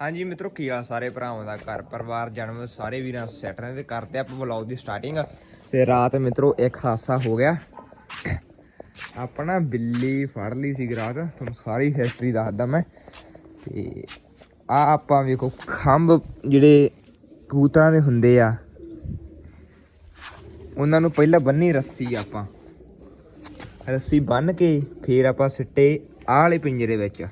ਹਾਂਜੀ ਮਿੱਤਰੋ, ਕੀ ਆ ਸਾਰੇ ਭਰਾਵਾਂ ਦਾ? ਘਰ ਪਰਿਵਾਰ, ਜਨਮ, ਸਾਰੇ ਵੀਰਾਂ ਸੈਟ ਨੇ ਤੇ ਕਰਦੇ ਆਪਾਂ ਵਲੌਗ ਦੀ ਸਟਾਰਟਿੰਗ ਤੇ ਰਾਤ ਮਿੱਤਰੋ, ਇੱਕ ਹਾਦਸਾ ਹੋ ਗਿਆ। ਆਪਣਾ ਬਿੱਲੀ ਫੜ ਲਈ ਸੀ ਰਾਤ। ਤੁਹਾਨੂੰ ਸਾਰੀ ਹਿਸਟਰੀ ਦੱਸਦਾ ਮੈਂ। ਤੇ ਆ ਆਪਾਂ ਵੇਖੋ, ਖੰਭ ਜਿਹੜੇ ਕਬੂਤਰਾਂ ਦੇ ਹੁੰਦੇ ਆ, ਉਹਨਾਂ ਨੂੰ ਪਹਿਲਾਂ ਬੰਨੀ ਰੱਸੀ ਆਪਾਂ। ਰੱਸੀ ਬੰਨ ਕੇ ਫੇਰ ਆਪਾਂ ਸਿੱਟੇ ਆਹ ਵਾਲੇ ਪਿੰਜਰੇ ਵਿੱਚ।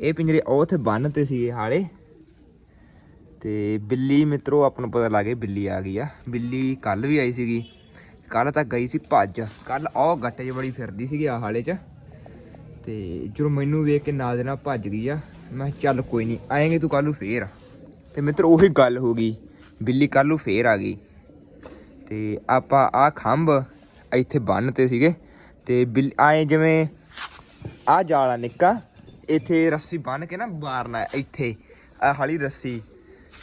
ਇਹ ਪਿੰਜਰੇ ਉਹ ਉੱਥੇ ਬੰਨ ਤੇ ਸੀ ਇਹ ਹਾਲੇ। ਤੇ ਬਿੱਲੀ ਮਿੱਤਰੋ, ਆਪਾਂ ਨੂੰ ਪਤਾ ਲੱਗੇ ਬਿੱਲੀ ਆ ਗਈ ਆ। ਬਿੱਲੀ ਕੱਲ ਵੀ ਆਈ ਸੀਗੀ। ਕੱਲ ਤਾਂ ਗਈ ਸੀ ਭੱਜ। ਕੱਲ ਉਹ ਗੱਟੇ 'ਚ ਬੜੀ ਫਿਰਦੀ ਸੀਗੀ ਆ ਹਾਲੇ 'ਚ। ਤੇ ਜਦੋਂ ਮੈਨੂੰ ਵੇਖ ਕੇ ਨਾਲ ਦੇ ਨਾਲ ਭੱਜ ਗਈ ਆ, ਮੈਂ ਕਿਹਾ ਚੱਲ ਕੋਈ ਨਹੀਂ ਆਏਂਗੇ ਤੂੰ ਕੱਲ ਨੂੰ ਫੇਰ। ਤੇ ਮਿੱਤਰ, ਉਹੀ ਗੱਲ ਹੋ ਗਈ। ਬਿੱਲੀ ਕੱਲ ਨੂੰ ਫੇਰ ਆ ਗਈ। ਤੇ ਆਪਾਂ ਆ ਖੰਭ ਇੱਥੇ ਬੰਨ ਤੇ ਸੀਗੇ। ਤੇ ਬਿੱਲ ਆਏ ਜਿਵੇਂ ਆ ਜਾਲਾ ਨਿੱਕਾ। ਇੱਥੇ ਰੱਸੀ ਬੰਨ ਕੇ ਨਾ ਮਾਰਨਾ ਇੱਥੇ। ਆ ਹਾਲੀ ਰੱਸੀ।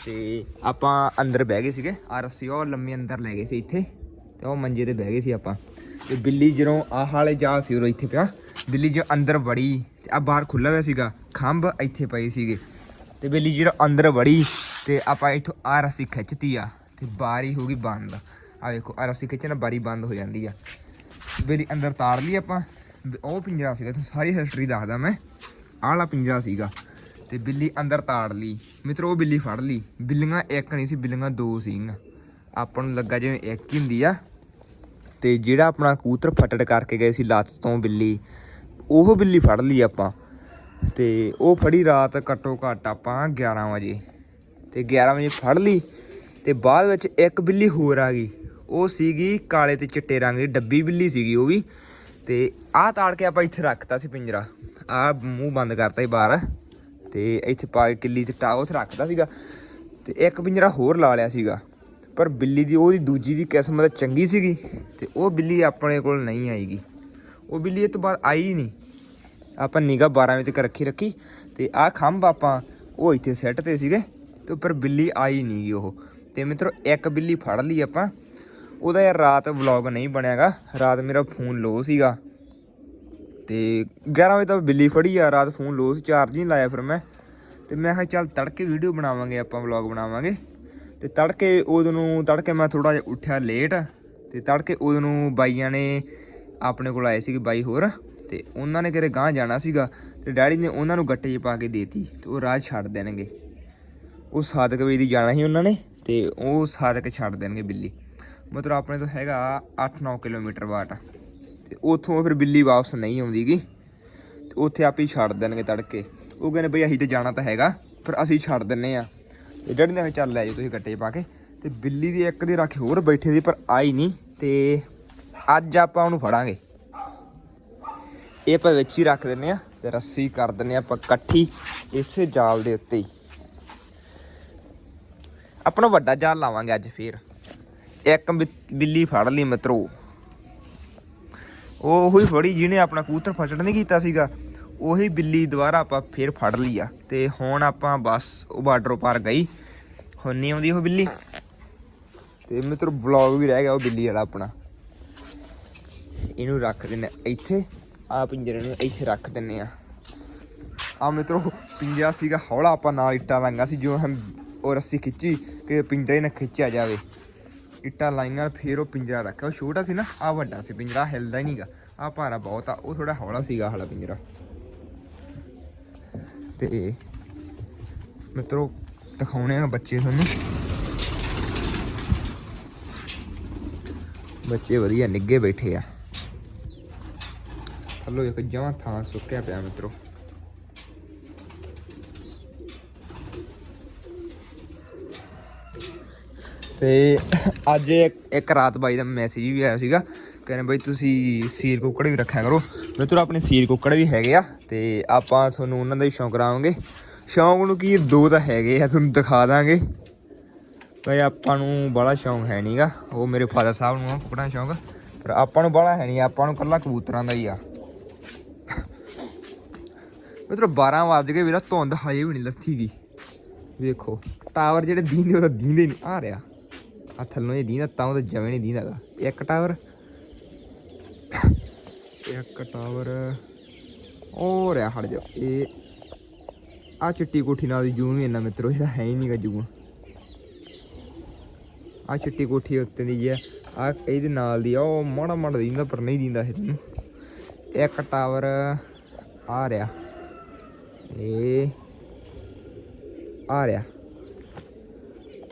ਤੇ ਆਪਾਂ ਅੰਦਰ ਬਹਿ ਗਏ ਸੀਗੇ। ਆ ਰੱਸੀ, ਉਹ ਲੰਮੀ ਅੰਦਰ ਲੈ ਗਏ ਸੀ ਇੱਥੇ। ਤੇ ਉਹ ਮੰਜੇ ਤੇ ਬਹਿ ਗਏ ਸੀ ਆਪਾਂ। ਤੇ ਬਿੱਲੀ ਜਦੋਂ ਆਹ ਹਾਲੇ ਜਾ ਸੀ ਉਹ ਇੱਥੇ ਪਿਆ, ਬਿੱਲੀ ਜੋ ਅੰਦਰ ਵੜੀ, ਤੇ ਆ ਬਾਹਰ ਖੁੱਲਾ ਹੋਇਆ ਸੀਗਾ, ਖੰਭ ਇੱਥੇ ਪਏ ਸੀਗੇ। ਤੇ ਬਿੱਲੀ ਜਦੋਂ ਅੰਦਰ ਵੜੀ, ਤੇ ਆਪਾਂ ਇੱਥੋਂ ਆ ਰੱਸੀ ਖਿੱਚਤੀ ਆ, ਤੇ ਬਾਰੀ ਹੋ ਗਈ ਬੰਦ। ਆ ਵੇਖੋ ਆ ਰੱਸੀ ਖਿੱਚਣਾ ਬਾਰੀ ਬੰਦ ਹੋ ਜਾਂਦੀ ਆ। ਬਿੱਲੀ ਅੰਦਰ ਤਾਰ ਲਈ ਆਪਾਂ। ਵੀ ਉਹ ਪਿੰਜਰਾ ਸੀਗਾ ਤੇ ਸਾਰੀ ਹਿਸਟਰੀ ਦੱਸਦਾ ਮੈਂ। ਆਹਲਾ ਪਿੰਜਰਾ ਸੀਗਾ ਤੇ ਬਿੱਲੀ ਅੰਦਰ ਤਾੜ ਲਈ। ਮਿੱਤਰੋ, ਉਹ ਬਿੱਲੀ ਫੜ ਲਈ। ਬਿੱਲੀਆਂ ਇੱਕ ਨਹੀਂ ਸੀ, ਬਿੱਲੀਆਂ ਦੋ ਸੀਗੀਆਂ। ਆਪਾਂ ਨੂੰ ਲੱਗਾ ਜਿਵੇਂ ਇੱਕ ਹੀ ਹੁੰਦੀ ਆ। ਤੇ ਜਿਹੜਾ ਆਪਣਾ ਕੂਤਰ ਫਟੜ ਕਰਕੇ ਗਏ ਸੀ ਲੱਤ ਤੋਂ ਬਿੱਲੀ, ਉਹ ਬਿੱਲੀ ਫੜ ਲਈ ਆਪਾਂ। ਤੇ ਉਹ ਫੜੀ ਰਾਤ ਘੱਟੋ ਘੱਟ ਆਪਾਂ 11 ਵਜੇ। ਤੇ 11 ਵਜੇ ਫੜ ਲਈ ਤੇ ਬਾਅਦ ਵਿੱਚ ਇੱਕ ਬਿੱਲੀ ਹੋਰ ਆ ਗਈ। ਉਹ ਸੀਗੀ ਕਾਲੇ ਤੇ ਚਿੱਟੇ ਰੰਗ ਦੀ, ਡੱਬੀ ਬਿੱਲੀ ਸੀਗੀ ਉਹ ਵੀ। ਤੇ ਆਹ ਤਾੜ ਕੇ ਆਪਾਂ ਇੱਥੇ ਰੱਖਤਾ ਸੀ ਪਿੰਜਰਾ। ਆਹ ਮੂੰਹ ਬੰਦ ਕਰਤਾ ਸੀ ਬਾਹਰ। ਤੇ ਇੱਥੇ ਪਾ ਕੇ ਕਿੱਲੀ ਤੇ ਟਾਉਸ ਰੱਖਦਾ ਸੀਗਾ। ਤੇ ਇੱਕ ਪਿੰਜਰਾ ਹੋਰ ਲਾ ਲਿਆ ਸੀਗਾ। ਪਰ ਬਿੱਲੀ ਦੀ ਉਹਦੀ ਦੂਜੀ ਦੀ ਕਿਸਮਤ ਚੰਗੀ ਸੀਗੀ ਤੇ ਉਹ ਬਿੱਲੀ ਆਪਣੇ ਕੋਲ ਨਹੀਂ ਆਏਗੀ ਉਹ ਬਿੱਲੀ ਇਹ ਤੋਂ ਬਾਅਦ ਆਈ ਹੀ ਨਹੀਂ। ਆਪਾਂ ਨਿਗਾ 12 ਵਜੇ ਤੱਕ ਰੱਖੀ ਰੱਖੀ ਤੇ ਆਹ ਖੰਭ ਆਪਾਂ ਉਹ ਇੱਥੇ ਸੈੱਟ ਤੇ ਸੀਗੇ ਤੇ ਉੱਪਰ ਬਿੱਲੀ ਆਈ ਨਹੀਂ ਗੀ ਉਹ। ਤੇ ਮਿੱਤਰੋ ਇੱਕ ਬਿੱਲੀ ਫੜ ਲਈ ਆਪਾਂ। ਉਹਦਾ ਯਾਰ ਰਾਤ ਵਲੌਗ ਨਹੀਂ ਬਣਿਆਗਾ। ਰਾਤ ਮੇਰਾ ਫੋਨ ਲੋ ਸੀਗਾ। ਤੇ 11 ਵਜੇ ਤੱਕ ਬਿੱਲੀ ਫੜੀ ਆ, ਰਾਤ ਫੋਨ ਲੋ ਚਾਰਜ ਨਹੀਂ ਲਾਇਆ ਫਿਰ ਮੈਂ। ਤੇ ਮੈਂ ਕਿਹਾ ਚੱਲ ਤੜਕੇ ਵੀਡੀਓ ਬਣਾਵਾਂਗੇ, ਆਪਾਂ ਵਲੌਗ ਬਣਾਵਾਂਗੇ। ਤੇ ਤੜਕੇ ਉਦੋਂ ਨੂੰ ਤੜਕੇ ਮੈਂ ਥੋੜਾ ਜਿਹਾ ਉੱਠਿਆ ਲੇਟ ਤੇ ਤੜਕੇ ਉਦੋਂ ਨੂੰ ਬਾਈਆਂ ਨੇ ਆਪਣੇ ਕੋਲ ਆਏ ਸੀਗੇ ਬਾਈ ਹੋਰ, ਤੇ ਉਹਨਾਂ ਨੇ ਕਿਤੇ ਗਾਂ ਜਾਣਾ ਸੀਗਾ, ਤੇ ਡੈਡੀ ਨੇ ਉਹਨਾਂ ਨੂੰ ਗੱਟੇ 'ਚ ਪਾ ਕੇ ਦੇਤੀ, ਤੇ ਉਹ ਰਾਹ ਛੱਡ ਦੇਣਗੇ। ਉਹ ਸਾਦਕ ਵਜੇ ਦੀ ਜਾਣਾ ਸੀ ਉਹਨਾਂ ਨੇ, ਤੇ ਉਹ ਸਾਦਕ ਛੱਡ ਦੇਣਗੇ ਬਿੱਲੀ। ਮਤਲਬ ਆਪਣੇ ਤੋਂ ਹੈਗਾ 8-9 ਕਿਲੋਮੀਟਰ ਬਾਟ ਤੇ ਉੱਥੋਂ ਫਿਰ ਬਿੱਲੀ ਵਾਪਸ ਨਹੀਂ ਆਉਂਦੀਗੀ ਤੇ ਉੱਥੇ ਆਪੇ ਹੀ ਛੱਡ ਦੇਣਗੇ ਤੜਕੇ। ਉਹ ਕਹਿੰਦੇ ਬਈ ਅਸੀਂ ਤੇ ਜਾਣਾ ਤਾਂ ਹੈਗਾ, ਪਰ ਅਸੀਂ ਛੱਡ ਦਿੰਨੇ ਆ। ਤੇ ਡੈਡੀ ਨੇ ਚੱਲ ਲੈ ਜਾਓ ਤੁਸੀਂ ਗੱਟੇ ਪਾ ਕੇ। ਤੇ ਬਿੱਲੀ ਦੀ ਇੱਕ ਦੀ ਰੱਖ ਹੋਰ ਬੈਠੇ ਦੀ ਪਰ ਆਈ ਨਹੀਂ। ਤੇ ਅੱਜ ਆਪਾਂ ਉਹਨੂੰ ਫੜਾਂਗੇ। ਇਹ ਆਪਾਂ ਵਿੱਚ ਹੀ ਰੱਖ ਦਿੰਨੇ ਆ ਤੇ ਰੱਸੀ ਕਰ ਦਿੰਨੇ ਆ ਆਪਾਂ ਇਕੱਠੀ, ਇਸੇ ਜਾਲ ਦੇ ਉੱਤੇ ਹੀ। ਆਪਣਾ ਵੱਡਾ ਜਾਲ ਲਾਵਾਂਗੇ ਅੱਜ ਫੇਰ। ਇੱਕ ਬਿ- ਬਿੱਲੀ ਫੜ ਲਈ ਮਿੱਤਰੋ। ਉਹ ਉਹੀ ਫੜੀ ਜਿਹਨੇ ਆਪਣਾ ਕਬੂਤਰ ਫਸੜ ਨਹੀਂ ਕੀਤਾ ਸੀਗਾ, ਉਹੀ ਬਿੱਲੀ ਦੁਬਾਰਾ ਆਪਾਂ ਫੇਰ ਫੜ ਲਈ ਆ। ਤੇ ਹੁਣ ਆਪਾਂ ਬਸ ਉਹ ਬਾਰਡਰ ਪਾਰ ਗਈ। ਹੁਣ ਨਹੀਂ ਆਉਂਦੀ ਉਹ ਬਿੱਲੀ। ਤੇ ਮਿੱਤਰੋ ਬਲੌਗ ਵੀ ਰਹਿ ਗਿਆ ਉਹ ਬਿੱਲੀ ਵਾਲਾ ਆਪਣਾ। ਇਹਨੂੰ ਰੱਖ ਦਿੰਨੇ ਇੱਥੇ। ਆ ਪਿੰਜਰੇ ਨੂੰ ਇੱਥੇ ਰੱਖ ਦਿੰਨੇ ਆ। ਆ ਮਿੱਤਰੋ ਪਿੰਜਰਾ ਸੀਗਾ ਹੌਲਾ ਆਪਾਂ ਨਾਲ ਇੱਟਾਂ ਲਾਈਆਂ ਸੀ ਜੋ ਉਹ ਰੱਸੀ ਖਿੱਚੀ ਕਿ ਪਿੰਜਰੇ ਨਾ ਖਿੱਚਿਆ ਜਾਵੇ। ਇੱਟਾਂ ਲਾਈਆਂ, ਫੇਰ ਉਹ ਪਿੰਜਰਾ ਰੱਖਿਆ। ਉਹ ਛੋਟਾ ਸੀ ਨਾ ਆ ਵੱਡਾ ਸੀ ਪਿੰਜਰਾ ਹਿਲਦਾ ਹੀ ਨਹੀਂਗਾ ਆ ਭਾਰਾ ਬਹੁਤ ਆ, ਉਹ ਥੋੜਾ ਹੌਲਾ ਸੀਗਾ ਹਾਲਾ ਪਿੰਜਰਾ। ਤੇ ਮਿੱਤਰੋ, ਦਿਖਾਉਣੇ ਆ ਬੱਚੇ ਤੁਹਾਨੂੰ। ਬੱਚੇ ਵਧੀਆ ਨਿੱਗੇ ਬੈਠੇ ਆ। ਥੱਲੋਂ ਇੱਕ ਜਮਾਂ ਥਾਂ ਸੁੱਕਿਆ ਪਿਆ, ਮਿੱਤਰੋ। ਤੇ ਅੱਜ ਇੱਕ ਰਾਤ ਬਾਈ ਦਾ ਮੈਸੇਜ ਵੀ ਆਇਆ ਸੀਗਾ। ਕਹਿੰਦੇ ਬਾਈ ਤੁਸੀਂ ਸੀਰ ਕੁੱਕੜ ਵੀ ਰੱਖਿਆ ਕਰੋ। ਮਿੱਤਰੋ, ਆਪਣੇ ਸੀਰ ਕੁੱਕੜ ਵੀ ਹੈਗੇ ਆ ਤੇ ਆਪਾਂ ਤੁਹਾਨੂੰ ਉਹਨਾਂ ਦਾ ਹੀ ਸ਼ੌਂਕ ਕਰਾਵਾਂਗੇ। ਸ਼ੌਂਕ ਨੂੰ ਕੀ, ਦੋ ਤਾਂ ਹੈਗੇ ਆ, ਤੁਹਾਨੂੰ ਦਿਖਾ ਦਾਂਗੇ। ਭਾਈ ਆਪਾਂ ਨੂੰ ਬੜਾ ਸ਼ੌਂਕ ਹੈ ਨਹੀਂਗਾ ਉਹ ਮੇਰੇ ਫਾਦਰ ਸਾਹਿਬ ਨੂੰ ਆ ਕੁੱਕੜਾਂ ਸ਼ੌਂਕ। ਪਰ ਆਪਾਂ ਨੂੰ ਬੜਾ ਹੈ ਨਹੀਂ ਆਪਾਂ ਨੂੰ ਕੱਲਾ ਕਬੂਤਰਾਂ ਦਾ ਹੀ ਆ। ਮਿੱਤਰੋ 12 ਵਜ ਗਏ ਵੀਰਾ, ਧੁੰਦ ਹਜੇ ਵੀ ਨਹੀਂ ਲੱਥੀ ਗਈ ਵੇਖੋ, ਟਾਵਰ ਜਿਹੜੇ ਦੀਂਦੇ, ਉਹ ਤਾਂ ਦੀਂਦੇ ਨਹੀਂ। ਆ ਰਿਹਾ। ਆ ਥੱਲੋਂ ਇਹ ਦੀਂਦਾ ਤਾਂ ਉਹ ਤਾਂ ਜਵੇਂ ਨਹੀਂ ਦੀਂਦਾਗਾ ਇੱਕ ਟਾਵਰ। ਇੱਕ ਟਾਵਰ। ਉਹ ਰਿਹਾ ਹਟ ਜਾ ਇਹ ਆ ਚਿੱਟੀ ਕੋਠੀ ਨਾਲ ਦੀ ਜੂੰ ਵੀ ਇੰਨਾ ਮਿੱਤਰੋ ਇਹਦਾ ਹੈ ਹੀ ਨਹੀਂਗਾ ਜੂੰ ਆ ਚਿੱਟੀ ਕੋਠੀ ਉੱਤੇ ਦੀ ਹੈ ਆ ਇਹਦੇ ਨਾਲ ਦੀ ਆ, ਉਹ ਮਾੜਾ ਮਾੜਾ ਦਿੰਦਾ ਪਰ ਨਹੀਂ ਦਿੰਦਾ ਇਹ ਤੈਨੂੰ। ਇੱਕ ਟਾਵਰ, ਆ ਰਿਹਾ। ਇਹ, ਆ ਰਿਹਾ।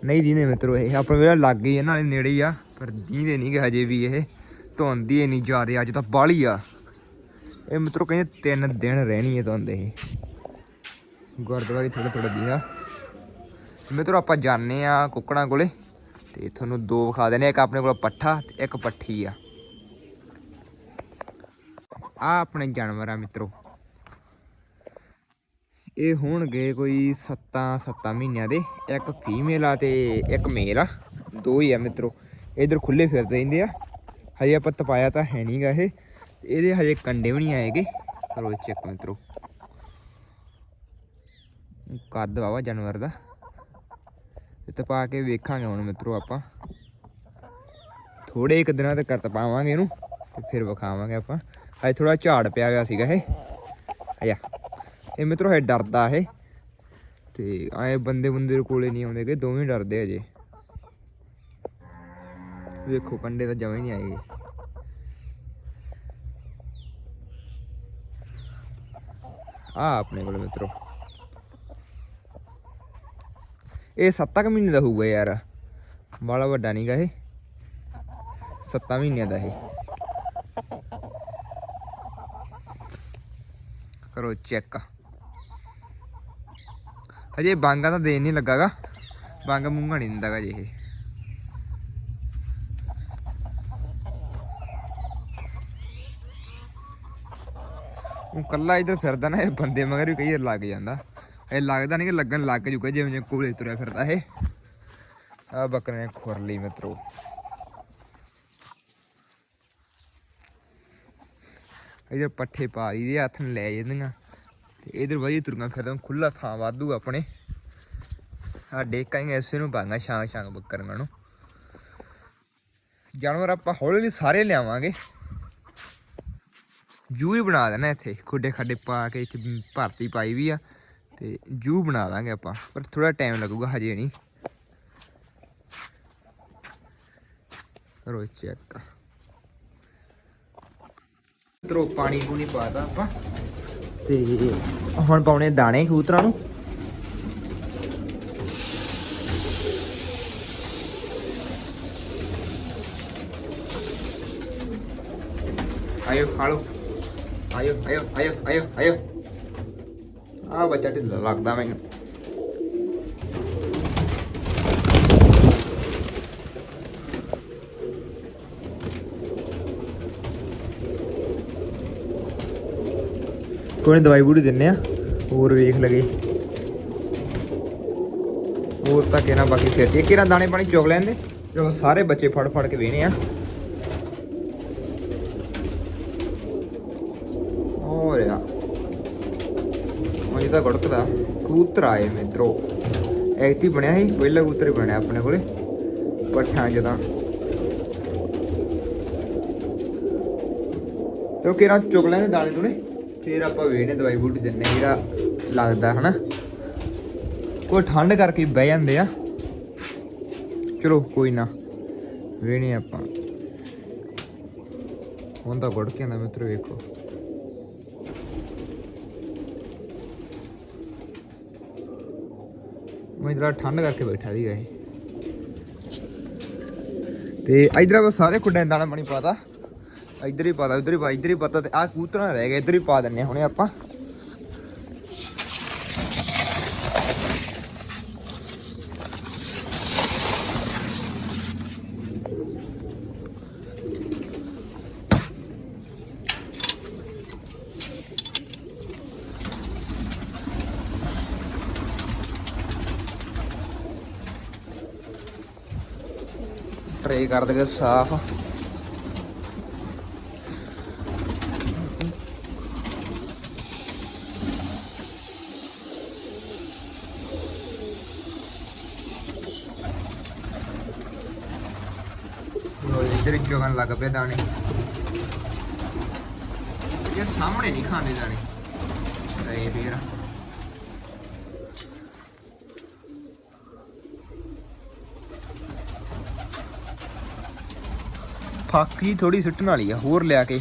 ਨਹੀਂ ਦੀਨੇ ਮਿੱਤਰੋ, ਇਹ ਆਪਣੇ ਵੇਲੇ ਲੱਗ ਗਈ ਨਾਲੇ ਨੇੜੇ ਹੀ ਆ, ਪਰ ਦੀਦੇ ਨਹੀਂ ਗੇ ਹਜੇ ਵੀ ਇਹ, ਧੁੰਦੀ ਜਾ ਜ਼ਿਆਦੇ ਅੱਜ ਤਾਂ ਬਾਲੀ ਆ। ਇਹ ਮਿੱਤਰੋ ਕਹਿੰਦੇ ਤਿੰਨ ਦਿਨ ਰਹਿਣੀ ਹੈ ਧੁੰਦ ਇਹ। ਗੁਰਦੁਆਰੇ ਥੋੜਾ ਥੋੜਾ ਦੀਦਾ ਮਿੱਤਰੋ, ਆਪਾਂ ਜਾਣੇ ਆ ਕੁੱਕੜਾਂ ਕੋਲੇ, ਤੇ ਤੁਹਾਨੂੰ ਦੋ ਵਿਖਾ ਦੇਣੇ ਇੱਕ ਆਪਣੇ ਕੋਲ ਪੱਠਾ ਤੇ ਇੱਕ ਪੱਠੀ ਆ। ਆ ਆਪਣੇ ਜਾਨਵਰ ਆ ਮਿੱਤਰੋ। ਇਹ ਹੋਣਗੇ ਕੋਈ 7 7 ਮਹੀਨਿਆਂ ਦੇ, ਇੱਕ ਫੀਮੇਲ ਆ ਤੇ ਇੱਕ ਮੇਲ ਆ। ਦੋ ਹੀ ਆ ਮਿੱਤਰੋ, ਇਧਰ ਖੁੱਲੇ ਫਿਰਦੇ ਰਹਿੰਦੇ ਆ। ਹਜੇ ਆਪਾਂ ਤਪਾਇਆ ਤਾਂ ਹੈ ਨਹੀਂਗਾ ਇਹ ਇਹਦੇ ਹਜੇ ਕੰਡੇ ਵੀ ਨਹੀਂ ਆਏਗੇ। ਕਰੋ ਚੈੱਕ ਮਿੱਤਰੋ। ਕੱਦ ਵਾਵਾ ਜਾਨਵਰ ਦਾ। ਤੇ ਤਪਾ ਕੇ ਵੇਖਾਂਗੇ ਹੁਣ ਮਿੱਤਰੋ ਆਪਾਂ। ਥੋੜੇ ਇੱਕ ਦਿਨਾਂ ਤੱਕ ਤਪਾਵਾਂਗੇ ਇਹਨੂੰ, ਤੇ ਫਿਰ ਵਿਖਾਵਾਂਗੇ ਆਪਾਂ। ਹਜੇ ਥੋੜਾ ਝਾੜ ਪਿਆ ਹੋਇਆ ਸੀਗਾ ਇਹ। ਆਇਆ। ਇਹ ਮਿੱਤਰੋ ਹੈ ਡਰਦਾ ਇਹ। ਤੇ ਆਏ ਬੰਦੇ ਬੰਦੇ ਦੇ ਕੋਲੇ ਨਹੀਂ ਆਉਂਦੇਗੇ ਦੋਵੇਂ ਡਰਦੇ ਅਜੇ। ਵੇਖੋ, ਕੰਡੇ ਤਾਂ ਜਮੇ ਨਹੀਂ ਆਏਗੇ। ਆ ਆਪਣੇ ਕੋਲ ਮਿੱਤਰੋ। ਇਹ 7 ਮਹੀਨੇ ਦਾ ਹੋਊਗਾ ਯਾਰ। ਬਾਲਾ ਵੱਡਾ ਨਹੀਂਗਾ ਇਹ। 7 ਮਹੀਨਿਆਂ ਦਾ ਇਹ। ਕਰੋ ਚੈੱਕ। ਅਜੇ ਬਾਂਗਾ ਤਾਂ ਦੇਣ ਨਹੀਂ ਲੱਗਾਗਾ। ਬਾਂਗਾ ਮੂੰਗਾ ਨਹੀਂ ਦਿੰਦਾਗਾ ਜੇ ਇਹ। ਉਹ ਕੱਲਾ ਇਧਰ ਫਿਰਦਾ ਨਾ, ਇਹ ਬੰਦੇ ਮਗਰ ਵੀ ਕਈ ਵਾਰ ਲੱਗ ਜਾਂਦਾ। ਇਹ ਲੱਗਦਾ ਨਹੀਂ ਕਿ ਲੱਗਣ ਲੱਗ ਜੂਗਾ, ਜਿਵੇਂ ਜਿਵੇਂ ਕੋਲੇ ਤੁਰਿਆ ਫਿਰਦਾ ਇਹ। ਆ ਬੱਕਰੇ ਨੇ ਖੁਰ ਲਈ ਮਿੱਤਰੋ। ਇਧਰ ਪੱਠੇ ਪਾ ਦੀ ਹੱਥ ਨਾਲ ਲੈ ਜਾਂਦੀਆਂ। ਤੇ ਇਧਰ ਵਧੀਆ ਤੁਰਗਾ ਫਿਰਦਾ ਖੁੱਲਾ ਥਾਂ ਵਾਧੂ ਆਪਣੇ। ਸਾਡੇ ਕਈ ਐਸੇ ਨੂੰ ਪਾਂਗਾ ਛਾਂਗ ਛਾਂਗ ਬੱਕਰੀਆਂ ਨੂੰ ਜਾਨਵਰ ਆਪਾਂ ਹੌਲੀ ਹੌਲੀ ਸਾਰੇ ਲਿਆਵਾਂਗੇ। ਜੂ ਹੀ ਬਣਾ ਦੇਣਾ ਇੱਥੇ, ਖੁੱਡੇ ਖੱਡੇ ਪਾ ਕੇ ਇੱਥੇ ਭਰਤੀ ਪਾਈ ਵੀ ਆ ਤੇ ਜੂ ਬਣਾ ਦਾਂਗੇ ਆਪਾਂ, ਪਰ ਥੋੜਾ ਟਾਈਮ ਲੱਗੂਗਾ ਹਜੇ ਨਹੀਂ। ਕਰੋ। ਚੈੱਕ ਤਰੋ ਪਾਣੀ ਪੂਣੀ ਪਾਤਾ ਆਪਾਂ। ਤੇ ਹੁਣ ਪਾਉਣੇ ਦਾਣੇ ਕਬੂਤਰਾਂ ਨੂੰ। ਆਇਓ ਖਾ ਲਓ ਆਇਓ ਆਇਓ ਆਇਓ ਆਇਓ। ਆਇਓ ਆ ਬੱਚਾ ਢਿੱਲਾ ਲੱਗਦਾ ਮੈਨੂੰ। ਕੋਈ ਦਵਾਈ ਬੂੜੀ ਦਿੰਨੇ ਆ, ਹੋਰ ਵੇਖ ਲਗੇ। ਹੋਰ ਤਾਂ ਕਿਹਨਾਂ ਬਾਕੀ ਫਿਰ ਇਹ ਕਿਹਨਾਂ ਦਾਣੇ ਪਾਣੀ ਚੁਗ ਲੈਂਦੇ ਜੋ ਸਾਰੇ ਬੱਚੇ ਫੜ ਫੜ ਕੇ ਵੇਹਣੇ ਆ। ਹੋਰ ਯਾ ਉਹ ਤਾਂ ਗੜਕਦਾ। ਕਬੂਤਰ ਆਏ ਮਿੱਤਰੋ। ਐਕਟੀ ਬਣਿਆ ਸੀ ਪਹਿਲਾ ਕਬੂਤਰ ਬਣਿਆ ਆਪਣੇ ਕੋਲੇ। ਪੱਠਾਂ ਜਦਾਂ ਤੇ। ਉਹ ਕਿਹੜਾ ਚੁਗ ਲੈਂਦੇ ਦਾਣੇ ਦੂਣੇ? ਫਿਰ ਆਪਾਂ ਵੇਖਨੇ ਦਵਾਈ ਬੂਟੀ ਦਿੰਨੇ ਜਿਹੜਾ ਲੱਗਦਾ ਹਨਾ। ਕੋਈ ਠੰਡ ਕਰਕੇ ਬਹਿ ਜਾਂਦੇ ਆ। ਚਲੋ, ਕੋਈ ਨਾ। ਵੇਣੇ ਆਪਾਂ। ਹੁਣ ਤਾਂ ਗੁੜ ਕੇ ਆਂਦਾ ਮਿੱਤਰੋ ਵੇਖੋ। ਮੈਂ ਜਰਾ ਠੰਡ ਕਰਕੇ ਬੈਠਾ ਸੀਗਾ ਇਹ। ਤੇ ਇਧਰ ਆਪਾਂ ਸਾਰੇ ਕੁੱਡਿਆਂ ਦਾਣਾ ਪਾਣੀ ਪਾਤਾ ਇੱਧਰ ਹੀ ਪਾਤਾ ਇੱਧਰ ਹੀ ਪਾ, ਇੱਧਰ ਹੀ ਪਤਾ ਤੇ ਆ ਕੂਤਰਾ ਰਹਿ ਗਿਆ ਇੱਧਰ ਹੀ ਪਾ ਦਿੰਨੇ ਆ ਹੁਣੇ ਆਪਾਂ। ਟਰੇ ਕਰ ਦੇਗੇ ਸਾਫ਼। ਖਾਣ ਲੱਗ ਪਏ ਦਾਣੇ। ਇਹ ਸਾਹਮਣੇ ਨਹੀਂ ਖਾਣੇ ਦਾਣੇ। ਇਹ ਫੇਰ। ਫਾਕੀ ਥੋੜੀ ਸਿੱਟਣ ਵਾਲੀ ਆ, ਹੋਰ ਲਿਆ ਕੇ।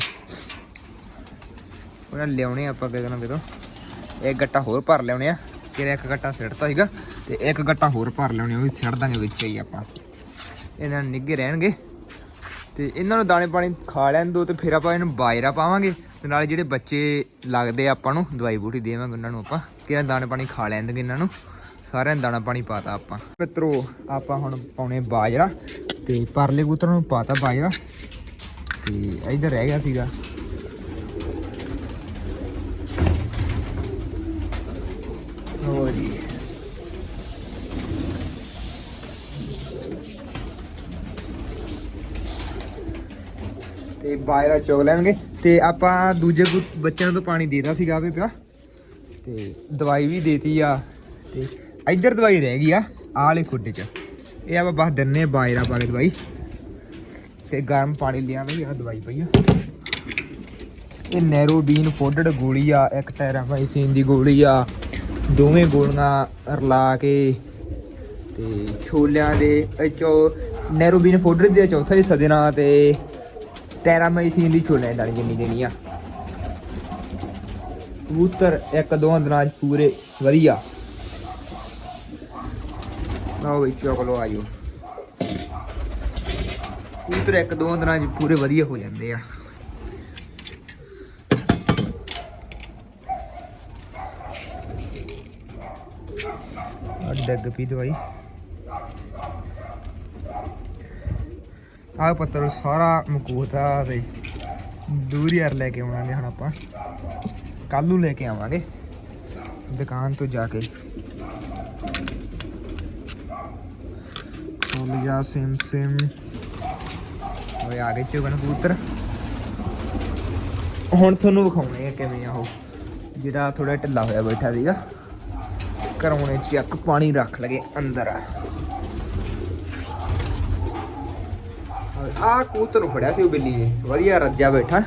ਉਹਨਾਂ ਲਿਆਉਣੇ ਆਪਾਂ ਕਿਤੇ ਨਾ ਕਿਤੇ ਇੱਕ ਗੱਟਾ ਹੋਰ ਭਰ ਲਿਆਉਣੇ ਆ। ਕਿਰੇ ਇੱਕ ਗੱਟਾ ਸਿੱਟਦਾ ਸੀਗਾ, ਤੇ ਇੱਕ ਗੱਟਾ ਹੋਰ ਭਰ ਲਿਆਉਣੇ ਉਹ ਵੀ ਸਿੱਟ ਦਾਂਗੇ ਵਿੱਚ ਹੀ ਆਪਾਂ। ਇਹਨਾਂ ਨਿੱਗੇ ਰਹਿਣਗੇ। ਤੇ ਇਹਨਾਂ ਨੂੰ ਦਾਣੇ ਪਾਣੀ ਖਾ ਲੈਣ ਦੋ ਤੇ ਫਿਰ ਆਪਾਂ ਇਹਨੂੰ ਬਾਜਰਾ ਪਾਵਾਂਗੇ ਤੇ ਨਾਲੇ ਜਿਹੜੇ ਬੱਚੇ ਲੱਗਦੇ ਆਪਾਂ ਨੂੰ, ਦਵਾਈ ਬੂਟੀ ਦੇਵਾਂਗੇ ਉਹਨਾਂ ਨੂੰ ਆਪਾਂ ਕਿ ਦਾਣੇ ਪਾਣੀ ਖਾ ਲੈਣ ਲੈਣਗੇ ਇਹਨਾਂ ਨੂੰ। ਸਾਰਿਆਂ ਨੂੰ ਦਾਣਾ ਪਾਣੀ ਪਾਤਾ ਆਪਾਂ। ਮਿੱਤਰੋ, ਆਪਾਂ ਹੁਣ ਪਾਉਣੇ ਬਾਜਰਾ ਤੇ ਪਰਲੇ ਕਬੂਤਰਾਂ ਨੂੰ ਪਾਤਾ ਬਾਜਰਾ ਤੇ ਇਧਰ ਰਹਿ ਗਿਆ ਸੀਗਾ। ਹੋ ਜੀ। ਤੇ ਬਾਜਰਾ ਚੁਗ ਲੈਣਗੇ। ਤੇ ਆਪਾਂ ਦੂਜੇ ਗੁ- ਬੱਚਿਆਂ ਤੋਂ ਤਾਂ ਪਾਣੀ ਦੇਦਾ ਸੀਗਾ ਵੀ ਪਿਆ ਤੇ ਦਵਾਈ ਵੀ ਦੇਤੀ ਆ। ਤੇ ਇੱਧਰ ਦਵਾਈ ਰਹਿ ਗਈ ਆ ਆਹ ਵਾਲੇ ਖੁੱਡੇ 'ਚ। ਇਹ ਆਪਾਂ ਬਸ ਦਿੰਨੇ ਆ, ਬਾਜਰਾ ਪਾ ਕੇ ਦਵਾਈ। ਤੇ ਗਰਮ ਪਾਣੀ ਲਿਆਵਾਂਗੇ ਆ ਦਵਾਈ ਪਈ ਆ। ਇਹ ਨੈਰੋਬੀਨ ਫੋਡਡ ਗੋਲੀ ਆ, ਇੱਕ ਟੈਰਾਫਾਈਸਿਨ ਦੀ ਗੋਲੀ ਆ। ਦੋਵੇਂ ਗੋਲੀਆਂ ਰਲਾ ਕੇ ਤੇ ਛੋਲਿਆਂ ਦੇ ਚੋ ਨੈਰੋਬੀਨ ਫੋਡਡ ਦੇ ਚੌਥਾ ਹਿੱਸਾ ਦੇਣਾ ਤੇ ਟੈਰਾਮਾਈਸਿਨ ਦੀ ਛੋਲਿਆਂ ਦੀ ਦਾਣੀ ਜਿੰਨੀ ਦੇਣੀ ਆ? ਕਬੂਤਰ ਇੱਕ, ਦੋ ਦਿਨਾਂ 'ਚ ਪੂਰੇ ਵਧੀਆ। ਲਓ ਵੀ ਚੋਕਲੋ ਆਇਓ। ਕਬੂਤਰ ਇੱਕ, ਦੋ ਦਿਨਾਂ 'ਚ ਪੂਰੇ ਵਧੀਆ ਹੋ ਜਾਂਦੇ ਆ। ਆ ਡੱਗ ਪੀ ਦਵਾਈ। ਆ ਪੱਤਰ ਸਾਰਾ ਮਕੂਤਾ ਤੇ ਦੂਰ ਯਾਰ ਲੈ ਕੇ ਆਵਾਂਗੇ ਹੁਣ ਆਪਾਂ। ਕੱਲ ਨੂੰ ਲੈ ਕੇ ਆਵਾਂਗੇ। ਦੁਕਾਨ ਤੋਂ ਜਾ ਕੇ। ਕੋਲੀਆ ਸਿਮ ਸਿਮ। ਓਏ, ਆ ਗਏ ਚੁਗਣ ਕਬੂਤਰ। ਹੁਣ ਤੁਹਾਨੂੰ ਵਿਖਾਉਣੇ ਆ ਕਿਵੇਂ ਆ ਉਹ। ਜਿਹੜਾ ਥੋੜਾ ਢਿੱਲਾ ਹੋਇਆ ਬੈਠਾ ਸੀਗਾ। ਕਰਾਉਣੇ ਚੱਕ ਪਾਣੀ ਰੱਖ ਲਗੇ ਅੰਦਰ। ਆ ਕਬੂਤਰ ਫੜਿਆ ਸੀ ਉਹ ਬਿੱਲੀ ਨੇ। ਵਧੀਆ ਰੱਜਾ ਬੈਠਾ।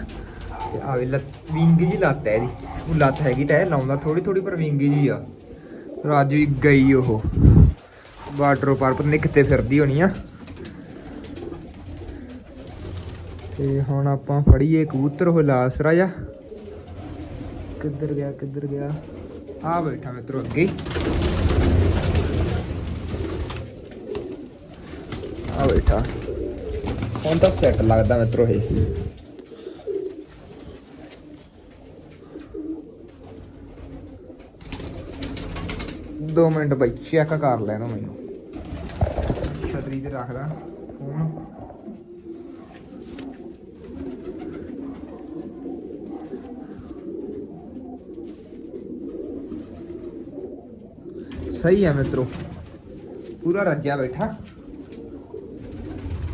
ਤੇ ਆਵੇ ਲੱਤ, ਵਿੰਗੀ ਜੀ ਲੱਤ ਹੈ ਇਹਦੀ। ਉਹ ਲੱਤ ਹੈਗੀ ਤਾਂ ਹੈ ਲਾਉਂਦਾ ਥੋੜੀ ਥੋੜੀ ਪਰ ਵਿੰਗੀ ਜੀ ਆ। ਪਰ ਵੀ ਗਈ ਉਹ। ਬਾਰਡਰ ਪਰ ਪਤਾ ਨਹੀਂ ਕਿੱਥੇ ਫਿਰਦੀ ਹੋਣੀ ਆ। ਤੇ ਹੁਣ ਆਪਾਂ ਫੜੀਏ ਕਬੂਤਰ ਉਹ ਲਾਸਰਾ ਜਾ ਕਿੱਧਰ ਗਿਆ ਕਿੱਧਰ ਗਿਆ? ਆ ਬੈਠਾ ਮਿੱਤਰੋ ਅੱਗੇ ਆ ਬੈਠਾ। ਹੁਣ ਤਾਂ ਸੈੱਟ ਲੱਗਦਾ ਮਿੱਤਰੋ ਇਹ। ਦੋ ਮਿੰਟ ਬਈ ਚੈੱਕ ਕਰ ਲੈਣਾ ਮੈਨੂੰ। ਛਤਰੀ ਤੇ ਰੱਖਦਾ, ਫੋਨ। ਸਹੀ ਹੈ ਮਿੱਤਰੋ। ਪੂਰਾ ਰੱਜਿਆ ਬੈਠਾ।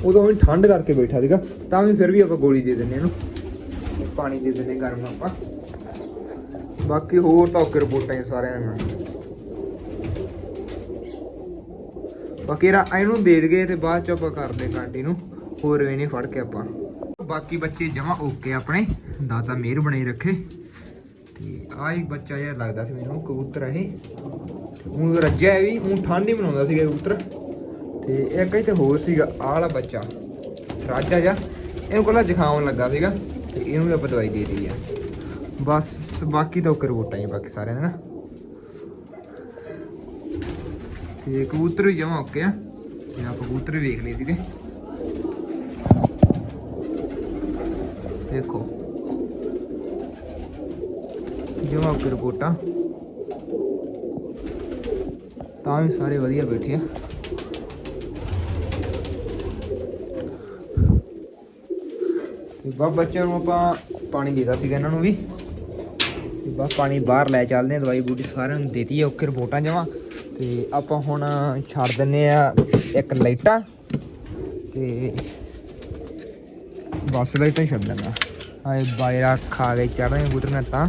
ਉਦੋਂ ਵੀ ਠੰਡ ਕਰਕੇ ਬੈਠਾ ਸੀਗਾ, ਤਾਂ ਵੀ ਫਿਰ ਵੀ ਆਪਾਂ ਗੋਲੀ ਦੇ ਦਿੰਨੇ ਇਹਨੂੰ। ਪਾਣੀ ਦੇ ਦਿੰਨੇ ਗਰਮ ਆਪਾਂ। ਬਾਕੀ ਹੋਰ ਤਾਂ ਓਕੇ ਰਿਪੋਰਟਾਂ ਹੀ ਸਾਰਿਆਂ ਦੀਆਂ। ਬਾਕੀ ਰਾ ਇਹਨੂੰ ਦੇ ਦਗੇ ਤੇ ਬਾਅਦ ਚ ਆਪਾਂ ਕਰਦੇ ਕਾਂਟੀ ਨੂੰ ਹੋਰ ਇਹ ਨਹੀਂ ਫੜ ਕੇ ਆਪਾਂ। ਬਾਕੀ ਬੱਚੇ ਜਮਾ ਓਕੇ ਆਪਣੇ। ਦਾਤਾ ਮਿਹਰ ਬਣਾਈ ਰੱਖੇ। ਤੇ ਆਹ ਇੱਕ ਬੱਚਾ ਜਿਹਾ ਲੱਗਦਾ ਸੀ ਮੈਨੂੰ, ਕਬੂਤਰ ਇਹ। ਉਹ ਰੱਜਿਆ ਵੀ ਉਹ ਠੰਡ ਹੀ ਬਣਾਉਂਦਾ ਸੀਗਾ ਕਬੂਤਰ। ਤੇ ਇੱਕ ਇੱਥੇ ਹੋਰ ਸੀਗਾ, ਆਹ ਵਾਲਾ ਬੱਚਾ, ਰਾਜਾ ਜਾ ਇਹਨੂੰ ਕੋਲਾ ਜ਼ੁਕਾਮ ਲੱਗਾ ਸੀਗਾ ਤੇ ਇਹਨੂੰ ਵੀ ਆਪਾਂ ਦਵਾਈ ਦੇ ਦਿੱਤੀ ਆ ਬਸ, ਬਾਕੀ ਤਾਂ ਓਕੇ ਰਿਪੋਰਟਾਂ ਹੀ ਬਾਕੀ ਸਾਰਿਆਂ ਦੇ ਨਾ। ਤੇ ਕਬੂਤਰ ਵੀ ਜਮਾ ਓਕੇ ਆ, ਤੇ ਆਪਾਂ ਕਬੂਤਰ ਵੀ ਵੇਖ ਲਏ ਸੀਗੇ। ਦੇਖੋ। ਜਮਾ ਓਕੇ ਰਿਪੋਰਟਾਂ। ਤਾਂ ਵੀ ਸਾਰੇ ਵਧੀਆ ਬੈਠੇ ਆ ਤੇ ਬਾ ਬੱਚਿਆਂ ਨੂੰ ਆਪਾਂ ਪਾਣੀ ਦੇਦਾ ਸੀਗਾ ਇਹਨਾਂ ਨੂੰ ਵੀ। ਤੇ ਬਸ ਪਾਣੀ ਬਾਹਰ ਲੈ ਚੱਲਦੇ ਆ ਦਵਾਈ ਬੂਟੀ ਸਾਰਿਆਂ ਨੂੰ ਦੇਤੀ ਆ, ਓਕੇ ਰਿਪੋਰਟਾਂ ਜਮਾ। ਤੇ ਆਪਾਂ ਹੁਣ ਛੱਡ ਦਿੰਨੇ ਆ ਇੱਕ ਲਾਈਟਾਂ। ਤੇ ਬਸ ਲਾਈਟਾਂ ਛੱਡ ਦਿੰਦਾ ਆਏ ਬਾਇਰਾ ਖਾ ਕੇ ਚੜ੍ਹਨੇ ਕਬੂਤਰ ਨੇ ਤਾਂ।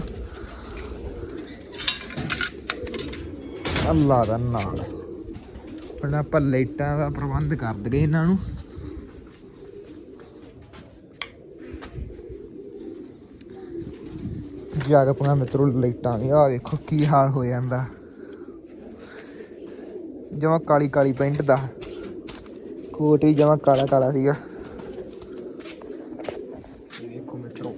ਅੱਲਾ ਦਾ ਨਾਲ ਹੁਣ ਆਪਾਂ ਲਾਈਟਾਂ ਦਾ ਪ੍ਰਬੰਧ ਕਰ ਦਗੇ ਇਹਨਾਂ ਨੂੰ। ਜਾਗ ਪਣਾ ਮਿੱਤਰੋ ਲਾਈਟਾਂ ਦੀ। ਆ ਦੇਖੋ ਕੀ ਹਾਲ ਹੋ ਜਾਂਦਾ। ਜਮਾ ਕਾਲੀ ਕਾਲੀ ਪੈਂਟ ਦਾ। ਕੋਟ ਵੀ ਜਮਾ ਕਾਲਾ ਕਾਲਾ ਸੀਗਾ। ਦੇਖੋ ਮਿੱਤਰੋ।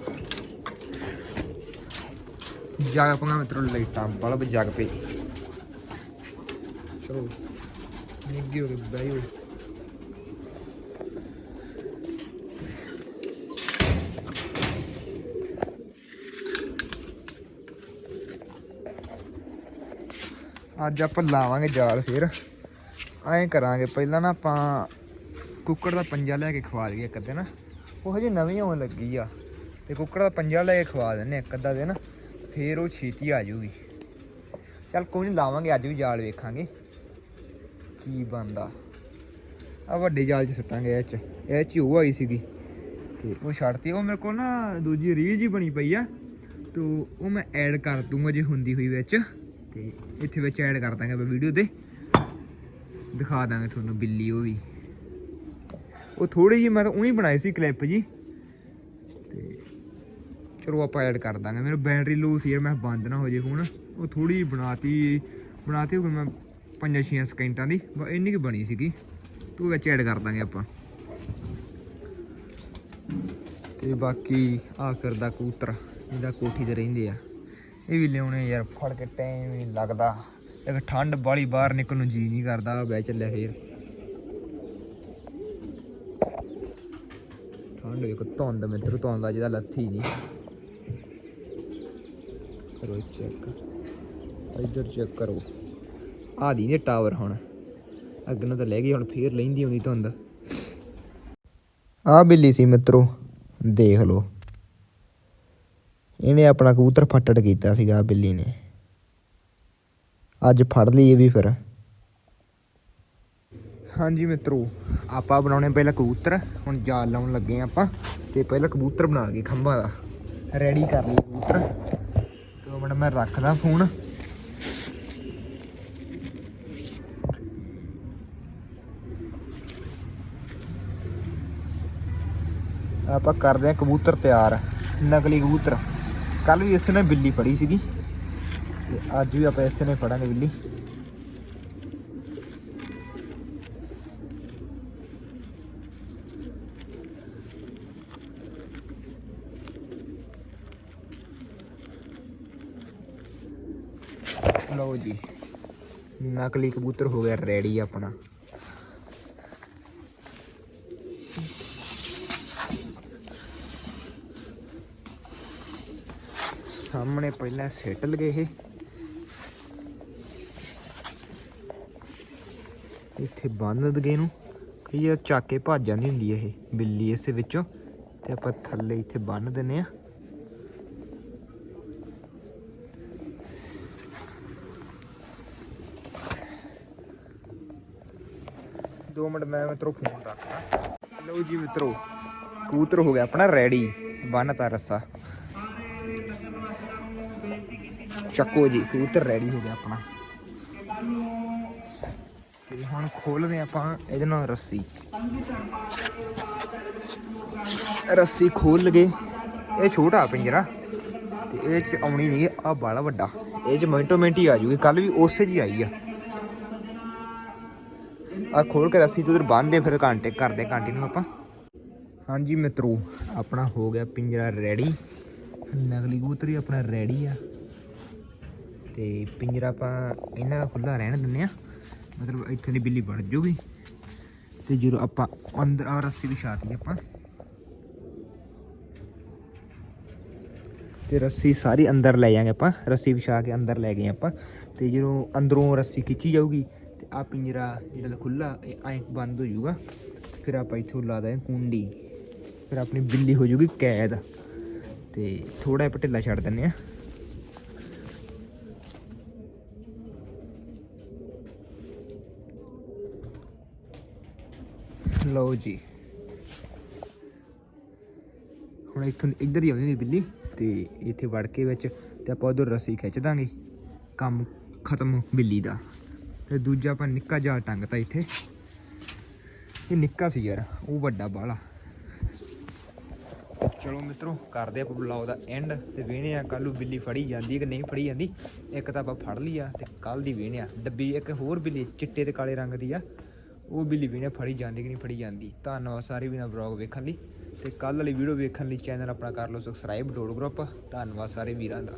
ਜਾਗ ਮਿੱਤਰੋ ਲਾਈਟਾਂ, ਬਲਬ ਜਗ ਪਈ ਚਲੋ ਨਿੱਗੀ ਹੋ ਗਈ ਅੱਜ ਆਪਾਂ ਲਾਵਾਂਗੇ ਜਾਲ ਫਿਰ। ਐਂ ਕਰਾਂਗੇ, ਪਹਿਲਾਂ ਨਾ ਆਪਾਂ ਕੁੱਕੜ ਦਾ ਪੰਜਾ ਲੈ ਕੇ ਖਵਾ ਦਈਏ ਇੱਕ ਦਿਨ। ਉਹ ਹਜੇ ਨਵੀਂ ਆਉਣ ਲੱਗੀ ਆ। ਤੇ ਕੁੱਕੜ ਦਾ ਪੰਜਾ ਲੈ ਕੇ ਖਵਾ ਦਿੰਨੇ ਇੱਕ ਅੱਧਾ ਦਿਨ, ਫੇਰ ਉਹ ਛੇਤੀ ਆ ਜੂਗੀ ਚੱਲ ਕੋਈ ਨਹੀਂ ਲਾਵਾਂਗੇ, ਅੱਜ ਵੀ ਜਾਲ ਵੇਖਾਂਗੇ ਕੀ ਬੰਦਾ ਆ ਵੱਡੇ ਜਾਲ 'ਚ ਸੁੱਟਾਂਗੇ ਇਹ 'ਚ। ਇਹ 'ਚ ਹੀ ਉਹ ਆਈ ਸੀਗੀ। ਤੇ ਉਹ ਛੱਡਤੀ। ਉਹ ਮੇਰੇ ਕੋਲ ਨਾ ਦੂਜੀ ਰੀਲ ਜੀ ਬਣੀ ਪਈ ਆ। ਤੋ ਉਹ ਮੈਂ ਐਡ ਕਰ ਦੂੰਗਾ ਜੇ ਹੁੰਦੀ ਹੋਈ ਵਿੱਚ। ਤੇ ਇੱਥੇ ਵਿੱਚ ਐਡ ਕਰ ਦਾਂਗੇ ਆਪਾਂ ਵੀਡੀਓ ਤੇ। ਦਿਖਾ ਦਾਂਗੇ ਤੁਹਾਨੂੰ ਬਿੱਲੀ ਉਹ ਵੀ। ਉਹ ਥੋੜੀ ਜੀ ਮੈਂ ਤਾਂ ਉਹੀ ਬਣਾਈ ਸੀ ਕਲਿੱਪ ਜੀ। ਤੇ ਚਲੋ ਆਪਾਂ ਐਡ ਕਰ ਦਾਂਗੇ। ਮੇਰਾ ਬੈਟਰੀ ਲੋ ਸੀ ਯਾਰ, ਮੈਂ ਬੰਦ ਨਾ ਹੋ ਜੇ ਹੁਣ। ਉਹ ਥੋੜੀ ਬਣਾਤੀ ਬਣਾਤੀ ਹੋ ਗਈ ਮੈਂ 5-6 ਸਕਿੰਟਾਂ ਦੀ। ਇੰਨੀ ਕੀ ਬਣੀ ਸੀਗੀ। ਤੂੰ ਵਿੱਚ ਐਡ ਕਰ ਦਾਂਗੇ ਆਪਾਂ। ਤੇ ਬਾਕੀ ਆ ਕਰਦਾ ਕੂਤਰ ਇਹਦਾ ਕੋਠੀ ਤੇ ਰਹਿੰਦੇ ਆ। ਇਹ ਵੀ ਲਿਆਉਣੇ ਯਾਰ, ਫੜ ਕੇ ਟਾਈਮ ਹੀ ਲੱਗਦਾ। ਇੱਕ ਠੰਡ ਬਾਲੀ ਬਾਹਰ ਨਿਕਲਣ ਨੂੰ ਜੀ ਨਹੀਂ ਕਰਦਾ ਬਹਿ ਚੱਲਿਆ ਫੇਰ। ਠੰਡ ਵੇਖੋ, ਧੁੰਦ ਮਿੱਤਰ, ਧੁੰਦ ਦਾ ਜਿਹਦਾ ਲੱਥੀ ਨਹੀਂ ਕਰੋ ਚੈੱਕ ਇੱਧਰ ਚੈੱਕ ਕਰੋ। ਆ ਦੀ ਨੇ ਟਾਵਰ ਹੁਣ। ਅੱਗੇ ਨੂੰ ਤਾਂ ਲੈ ਗਈ, ਹੁਣ ਫੇਰ ਲੈਂਦੀ ਹੁੰਦੀ ਧੁੰਦ। ਆ ਬਿੱਲੀ ਸੀ ਮਿੱਤਰੋ, ਦੇਖ ਲਓ। ਇਹਨੇ ਆਪਣਾ ਕਬੂਤਰ ਫੱਟੜ ਕੀਤਾ ਸੀਗਾ ਬਿੱਲੀ ਨੇ। ਅੱਜ ਫੜ ਲਈ ਇਹ ਵੀ ਫਿਰ। ਹਾਂਜੀ ਮਿੱਤਰੋ, ਆਪਾਂ ਬਣਾਉਣੇ ਪਹਿਲਾਂ ਕਬੂਤਰ। ਹੁਣ ਜਾਲ ਲਾਉਣ ਲੱਗੇ ਆਂ ਆਪਾਂ ਤੇ ਪਹਿਲਾਂ ਕਬੂਤਰ ਬਣਾ ਲਈਏ ਖੰਭਾਂ ਦਾ। ਰੈਡੀ ਕਰ ਲਈ ਕਬੂਤਰ। ਦੋ ਮਿੰਟ ਮੈਂ ਰੱਖਦਾ ਫੋਨ। ਆਪਾਂ ਕਰਦੇ ਆਂ ਕਬੂਤਰ ਤਿਆਰ। ਨਕਲੀ ਕਬੂਤਰ। ਕੱਲ ਵੀ ਇਸੇ ਨੇ ਬਿੱਲੀ ਫੜੀ ਸੀਗੀ ਤੇ ਅੱਜ ਵੀ ਆਪਾਂ ਇਸੇ ਨੇ ਫੜਾਂਗੇ ਬਿੱਲੀ ਲਓ ਜੀ ਨਕਲੀ ਕਬੂਤਰ ਹੋ ਗਿਆ ਰੈਡੀ ਆਪਣਾ ਸਾਹਮਣੇ ਪਹਿਲਾਂ ਸਿੱਟ ਲਗੇ ਇਹ। ਇੱਥੇ ਬੰਨ ਦਗੇ ਨੂੰ। ਕਈ ਵਾਰ ਚੱਕ ਕੇ ਭੱਜ ਜਾਂਦੀ ਹੁੰਦੀ ਹੈ ਇਹ ਬਿੱਲੀ ਇਸੇ ਵਿੱਚੋਂ। ਤੇ ਆਪਾਂ ਥੱਲੇ ਇੱਥੇ ਬੰਨ ਦਿੰਨੇ ਆ ਦੋ ਮਿੰਟ ਮੈਂ ਮਿੱਤਰੋ ਫੋਨ ਰੱਖਦਾ। ਲਓ ਜੀ ਮਿੱਤਰੋ ਕੂਤਰ ਹੋ ਗਿਆ ਆਪਣਾ ਰੈਡੀ ਬੰਨਤਾ ਰੱਸਾ। ਚੱਕੋ ਜੀ ਕਬੂਤਰ ਰੈਡੀ ਹੋ ਗਿਆ ਆਪਣਾ। ਤੇ ਹੁਣ ਖੋਲਦੇ ਆਪਾਂ ਇਹਦੇ ਨਾਲ ਰੱਸੀ। ਰੱਸੀ ਖੋਲ ਲਗੇ। ਇਹ ਛੋਟਾ ਪਿੰਜਰਾ, ਤੇ ਇਹ ਚ ਆਉਣੀ ਨਹੀਂ ਆ ਬਾਲਾ ਵੱਡਾ। ਇਹ ਚ ਮਿੰਟੋ ਮਿੰਟ ਹੀ ਆ ਜੂਗੀ ਕੱਲ ਵੀ ਉਸੇ ਜੀ ਆਈ ਆ। ਆ ਖੋਲ ਕੇ ਰੱਸੀ ਤੋਂ ਉਧਰ ਬੰਨਦੇ ਫਿਰ ਘੰਟੇ ਕਰਦੇ ਘੰਟੇ ਨੂੰ ਆਪਾਂ। ਹਾਂਜੀ ਮਿੱਤਰੋ, ਆਪਣਾ ਹੋ ਗਿਆ ਪਿੰਜਰਾ ਰੈਡੀ ਨਕਲੀ ਕਬੂਤਰ ਆਪਣਾ ਰੈਡੀ ਆ। ਤੇ ਪਿੰਜਰਾ ਆਪਾਂ ਇਹਨਾਂ ਦਾ ਖੁੱਲਾ ਰਹਿਣ ਦਿੰਨੇ ਆ ਮਤਲਬ ਇੱਥੇ ਦੀ ਬਿੱਲੀ ਵੜ ਜੂਗੀ। ਤੇ ਜਦੋਂ ਆਪਾਂ ਅੰਦਰ ਆ ਰੱਸੀ ਵਿਛਾਤੀ ਆਪਾਂ। ਤੇ ਰੱਸੀ ਸਾਰੀ ਅੰਦਰ ਲੈ ਜਾਾਂਗੇ ਆਪਾਂ। ਰੱਸੀ ਵਿਛਾ ਕੇ ਅੰਦਰ ਲੈ ਗਏ ਆਪਾਂ। ਤੇ ਜਦੋਂ ਅੰਦਰੋਂ ਰੱਸੀ ਖਿੱਚੀ ਜਾਊਗੀ, ਤੇ ਆ ਪਿੰਜਰਾ ਜਿਹੜਾ ਖੁੱਲਾ ਇਹ ਐਂ ਬੰਦ ਹੋ ਜਾਊਗਾ। ਫਿਰ ਆਪਾਂ ਇੱਥੋਂ ਲਾ ਦਾਂਗੇ ਕੁੰਡੀ। ਫਿਰ ਆਪਣੀ ਬਿੱਲੀ ਹੋ ਜਾਊਗੀ ਕੈਦ। ਤੇ ਥੋੜਾ ਜਿਹਾ ਢਿੱਲਾ ਛੱਡ ਦਿੰਨੇ ਆ ਲਓ ਜੀ। ਹੁਣ ਇੱਥੋਂ ਇੱਧਰ ਹੀ ਆਉਂਦੀ ਹੁੰਦੀ ਬਿੱਲੀ ਤੇ ਇੱਥੇ ਵੜ ਕੇ ਵਿੱਚ ਤੇ ਆਪਾਂ ਉਧਰ ਰੱਸੀ ਖਿੱਚ ਦਾਂਗੇ। ਕੰਮ ਖਤਮ ਬਿੱਲੀ ਦਾ। ਤੇ ਦੂਜਾ ਆਪਾਂ ਨਿੱਕਾ ਜਿਹਾ ਟੰਗਤਾ ਇੱਥੇ। ਇਹ ਨਿੱਕਾ ਸੀ ਯਾਰ, ਉਹ ਵੱਡਾ ਬਾਲਾ ਚਲੋ ਮਿੱਤਰੋ, ਕਰਦੇ ਆਪਾਂ ਬਲੌਗ ਦਾ ਐਂਡ ਤੇ ਵੇਹਣੇ ਆ ਕੱਲੂ ਬਿੱਲੀ ਫੜੀ ਜਾਂਦੀ ਕਿ ਨਹੀਂ ਫੜੀ ਜਾਂਦੀ। ਇੱਕ ਤਾਂ ਆਪਾਂ ਫੜ ਲਈ ਆ ਤੇ ਕੱਲ ਦੀ ਵੇਹਣੇ ਆ ਡੱਬੀ ਇੱਕ ਹੋਰ ਬਿੱਲੀ ਚਿੱਟੇ ਤੇ ਕਾਲੇ ਰੰਗ ਦੀ ਆ। ਉਹ ਬਿੱਲੀ ਵੇਹਣੇ ਫੜੀ ਜਾਂਦੀ ਕਿ ਨਹੀਂ ਫੜੀ ਜਾਂਦੀ। ਧੰਨਵਾਦ ਸਾਰੇ ਵੀਰਾਂ ਬਲੌਗ ਵੇਖਣ ਲਈ ਤੇ ਕੱਲ ਵਾਲੀ ਵੀਡੀਓ ਵੇਖਣ ਲਈ ਚੈਨਲ ਆਪਣਾ ਕਰ ਲਓ ਸਬਸਕ੍ਰਾਈਬ ਡੋਡ ਗਰੁੱਪ ਧੰਨਵਾਦ ਸਾਰੇ ਵੀਰਾਂ ਦਾ।